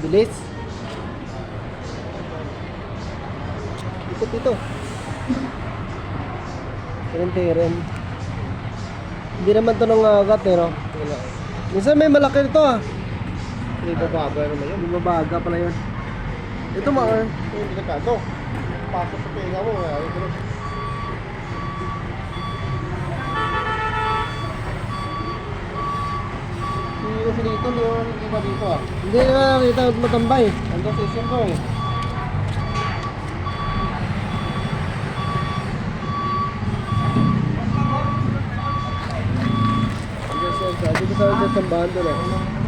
Bilis. Ikot ito. Tirin-tirin. Hindi naman to nang agat eh, no? Wala. Minsan may malaki nito ah. Hindi ba bago naman yun? Mabaga pala yun. Ito mga... Yung delikado. Pasok sa pinga mo. eh. Ko dito, hindi ko nakikita dito ah. Hindi na nakita matambay. Ando sa isin ko eh. Sa dito sa sambahan doon eh.